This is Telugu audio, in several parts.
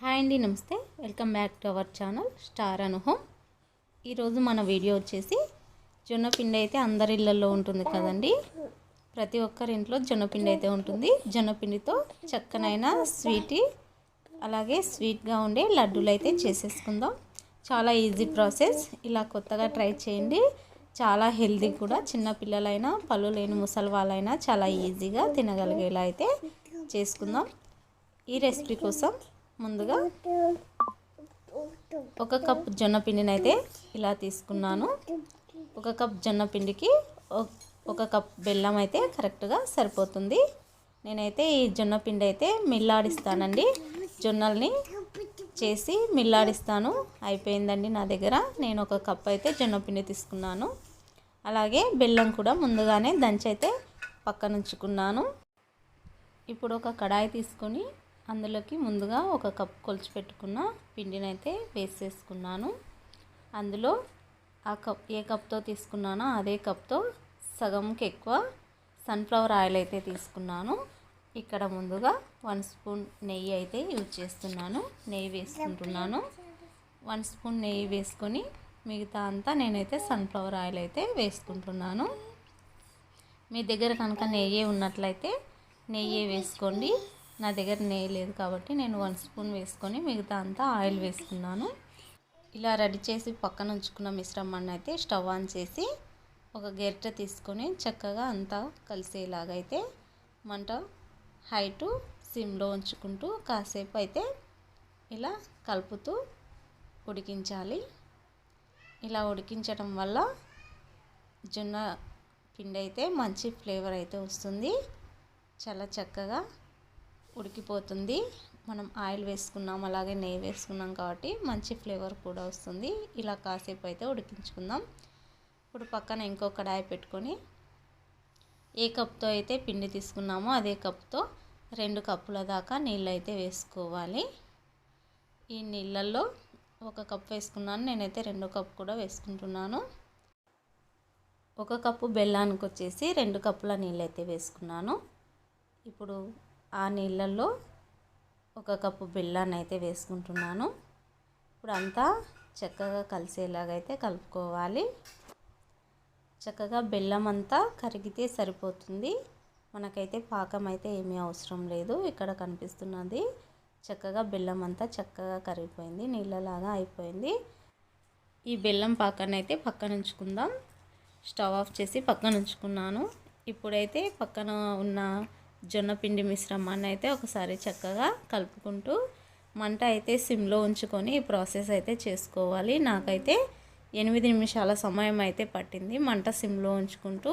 హాయ్ అండి నమస్తే. Welcome back to our channel star అనుహోమ్ ఈరోజు మన వీడియో వచ్చేసి జొన్నపిండి అయితే అందరి ఇళ్ళల్లో ఉంటుంది కదండి. ప్రతి ఒక్కరి ఇంట్లో జొన్నపిండి అయితే ఉంటుంది. జొన్నపిండితో చక్కనైన స్వీటీ అలాగే స్వీట్గా ఉండే లడ్డూలు అయితే చేసేసుకుందాం. చాలా ఈజీ ప్రాసెస్ ఇలా కొత్తగా ట్రై చేయండి. చాలా హెల్దీ కూడా. చిన్నపిల్లలైనా పళ్ళు లేని ముసలి వాళ్ళైనా చాలా ఈజీగా తినగలిగేలా అయితే చేసుకుందాం. ఈ రెసిపీ కోసం ముందుగా ఒక కప్ జొన్న పిండిని అయితే ఇలా తీసుకున్నాను. ఒక కప్ జొన్న పిండికి ఒక కప్ బెల్లం అయితే కరెక్ట్గా సరిపోతుంది. నేనైతే ఈ జొన్న పిండి అయితే మిల్లాడిస్తానండి. జొన్నల్ని చేసి మిల్లాడిస్తాను. అయిపోయిందండి నా దగ్గర. నేను ఒక కప్ అయితే జొన్న పిండి తీసుకున్నాను. అలాగే బెల్లం కూడా ముందుగానే దంచి అయితే పక్కనుంచుకున్నాను. ఇప్పుడు ఒక కడాయి తీసుకొని అందులోకి ముందుగా ఒక కప్ కొలిచి పెట్టుకున్న పిండిని అయితే వేసేసుకున్నాను. అందులో ఆ కప్ ఏ కప్తో తీసుకున్నానో అదే కప్తో సగంకి ఎక్కువ సన్ఫ్లవర్ ఆయిల్ అయితే తీసుకున్నాను. ఇక్కడ ముందుగా వన్ స్పూన్ నెయ్యి అయితే యూజ్ చేస్తున్నాను. నెయ్యి వేసుకుంటున్నాను. వన్ స్పూన్ నెయ్యి వేసుకొని మిగతా అంతా నేనైతే సన్ఫ్లవర్ ఆయిల్ అయితే వేసుకుంటున్నాను. మీ దగ్గర కనుక నెయ్యి ఉన్నట్లయితే నెయ్యి వేసుకోండి. నా దగ్గర నెయ్యి లేదు కాబట్టి నేను వన్ స్పూన్ వేసుకొని మిగతా అంతా ఆయిల్ వేసుకున్నాను. ఇలా రెడీ చేసి పక్కన ఉంచుకున్న మిశ్రమాన్ని అయితే స్టవ్ ఆన్ చేసి ఒక గెరిటె తీసుకొని చక్కగా అంతా కలిసేలాగైతే మంట హై టు సిమ్లో ఉంచుకుంటూ కాసేపు అయితే ఇలా కలుపుతూ ఉడికించాలి. ఇలా ఉడికించడం వల్ల జొన్న పిండి అయితే మంచి ఫ్లేవర్ అయితే వస్తుంది. చాలా చక్కగా ఉడికిపోతుంది. మనం ఆయిల్ వేసుకున్నాం అలాగే నెయ్యి వేసుకున్నాం కాబట్టి మంచి ఫ్లేవర్ కూడా వస్తుంది. ఇలా కాసేపు అయితే ఉడికించుకుందాం. ఇప్పుడు పక్కన ఇంకో కడాయి పెట్టుకొని ఏ కప్తో అయితే పిండి తీసుకున్నామో అదే కప్తో రెండు కప్పుల దాకా నీళ్ళు అయితే వేసుకోవాలి. ఈ నీళ్ళల్లో ఒక కప్ వేసుకున్నాను. నేనైతే రెండు కప్ కూడా వేసుకుంటున్నాను. ఒక కప్పు బెల్లానికి వచ్చేసి రెండు కప్పుల నీళ్ళు అయితే వేసుకున్నాను. ఇప్పుడు ఆ నీళ్ళల్లో ఒక కప్పు బెల్లాన్ని అయితే వేసుకుంటున్నాను. ఇప్పుడు అంతా చక్కగా కలిసేలాగైతే కలుపుకోవాలి. చక్కగా బెల్లం అంతా కరిగితే సరిపోతుంది. మనకైతే పాకం అయితే ఏమీ అవసరం లేదు. ఇక్కడ కనిపిస్తున్నది చక్కగా బెల్లం అంతా చక్కగా కరిగిపోయింది. నీళ్ళలాగా అయిపోయింది. ఈ బెల్లం పాకాన్ని అయితే పక్కన ఉంచుకుందాం. స్టవ్ ఆఫ్ చేసి పక్కన ఉంచుకున్నాను. ఇప్పుడైతే పక్కన ఉన్న జొన్న పిండి మిశ్రమాన్ని అయితే ఒకసారి చక్కగా కలుపుకుంటూ మంట అయితే సిమ్లో ఉంచుకొని ఈ ప్రాసెస్ అయితే చేసుకోవాలి. నాకైతే ఎనిమిది నిమిషాల సమయం అయితే పట్టింది మంట సిమ్లో ఉంచుకుంటూ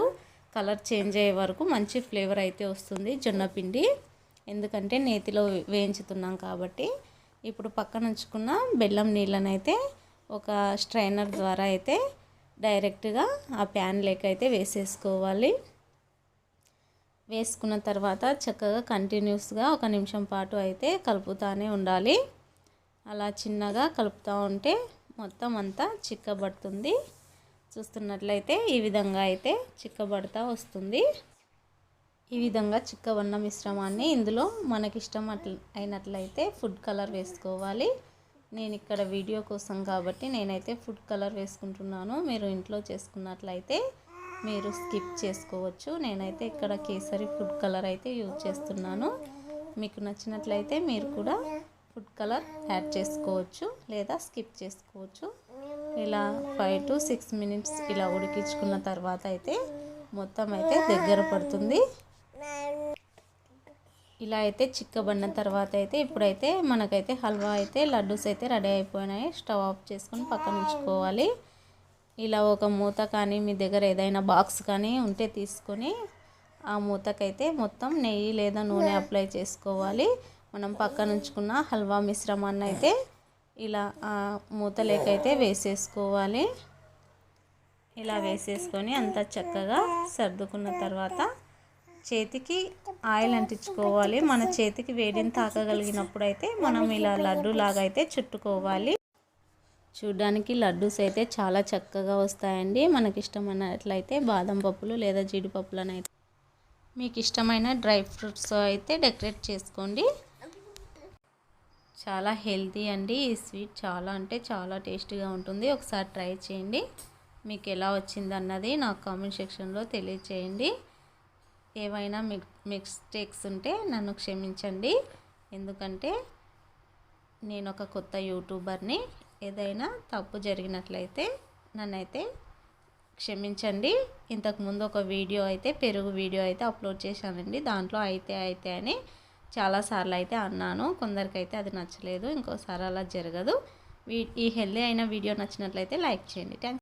కలర్ చేంజ్ అయ్యే వరకు మంచి ఫ్లేవర్ అయితే వస్తుంది జొన్న పిండి. ఎందుకంటే నేతిలో వేయించుతున్నాం కాబట్టి ఇప్పుడు పక్కన ఉంచుకున్న బెల్లం నీళ్ళని అయితే ఒక స్ట్రైనర్ ద్వారా అయితే డైరెక్ట్గా ఆ ప్యాన్ లేక అయితే వేసేసుకోవాలి. వేసుకున్న తర్వాత చక్కగా కంటిన్యూస్గా ఒక నిమిషం పాటు అయితే కలుపుతూనే ఉండాలి. అలా చిన్నగా కలుపుతూ ఉంటే మొత్తం అంతా చిక్కబడుతుంది. చూస్తున్నట్లయితే ఈ విధంగా అయితే చిక్కబడతా వస్తుంది. ఈ విధంగా చిక్కబడిన మిశ్రమాన్ని ఇందులో మనకిష్టం అట్ల అయినట్లయితే ఫుడ్ కలర్ వేసుకోవాలి. నేను ఇక్కడ వీడియో కోసం కాబట్టి నేనైతే ఫుడ్ కలర్ వేసుకుంటున్నాను. మీరు ఇంట్లో చేసుకున్నట్లయితే మీరు స్కిప్ చేసుకోవచ్చు. నేనైతే ఇక్కడ కేసరి ఫుడ్ కలర్ అయితే యూజ్ చేస్తున్నాను. మీకు నచ్చినట్లయితే మీరు కూడా ఫుడ్ కలర్ యాడ్ చేసుకోవచ్చు లేదా స్కిప్ చేసుకోవచ్చు. ఇలా ఫైవ్ టు సిక్స్ మినిట్స్ ఇలా ఉడికించుకున్న తర్వాత అయితే మొత్తం అయితే దగ్గర పడుతుంది. ఇలా అయితే చిక్కబడిన తర్వాత అయితే ఇప్పుడైతే మనకైతే హల్వా అయితే లడ్డూస్ అయితే రెడీ అయిపోయినాయి. స్టవ్ ఆఫ్ చేసుకొని పక్కన ఉంచుకోవాలి. ఇలా ఒక మూత కానీ మీ దగ్గర ఏదైనా బాక్స్ కానీ ఉంటే తీసుకొని ఆ మూతకైతే మొత్తం నెయ్యి లేదా నూనె అప్లై చేసుకోవాలి. మనం పక్కన ఉంచుకున్న హల్వా మిశ్రమాన్ని అయితే ఇలా ఆ మూతలేకైతే వేసేసుకోవాలి. ఇలా వేసేసుకొని అంతా చక్కగా సర్దుకున్న తర్వాత చేతికి ఆయిల్ అంటించుకోవాలి. మన చేతికి వేడిని తాకగలిగినప్పుడు అయితే మనం ఇలా లడ్డు లాగా అయితే చుట్టుకోవాలి. చూడ్డానికి లడ్డూస్ అయితే చాలా చక్కగా వస్తాయండి. మనకి ఇష్టమైనట్లయితే బాదం పప్పులు లేదా జీడిపప్పులను అయితే మీకు ఇష్టమైన డ్రై ఫ్రూట్స్ అయితే డెకరేట్ చేసుకోండి. చాలా హెల్తీ అండి. ఈ స్వీట్ చాలా అంటే చాలా టేస్టీగా ఉంటుంది. ఒకసారి ట్రై చేయండి. మీకు ఎలా వచ్చింది అన్నది నాకు కామెంట్ సెక్షన్లో తెలియచేయండి. ఏవైనా మిక్ మిస్టేక్స్ ఉంటే నన్ను క్షమించండి. ఎందుకంటే నేను ఒక కొత్త యూట్యూబర్ని. ఏదైనా తప్పు జరిగినట్లయితే నన్నైతే క్షమించండి. ఇంతకుముందు ఒక వీడియో అయితే పెరుగు వీడియో అయితే అప్లోడ్ చేశానండి. దాంట్లో అయితే అయితే అని చాలాసార్లు అయితే అన్నాను. కొందరికైతే అది నచ్చలేదు. ఇంకోసారి అలా జరగదు. ఈ హెల్దీ అయిన వీడియో నచ్చినట్లయితే లైక్ చేయండి. థ్యాంక్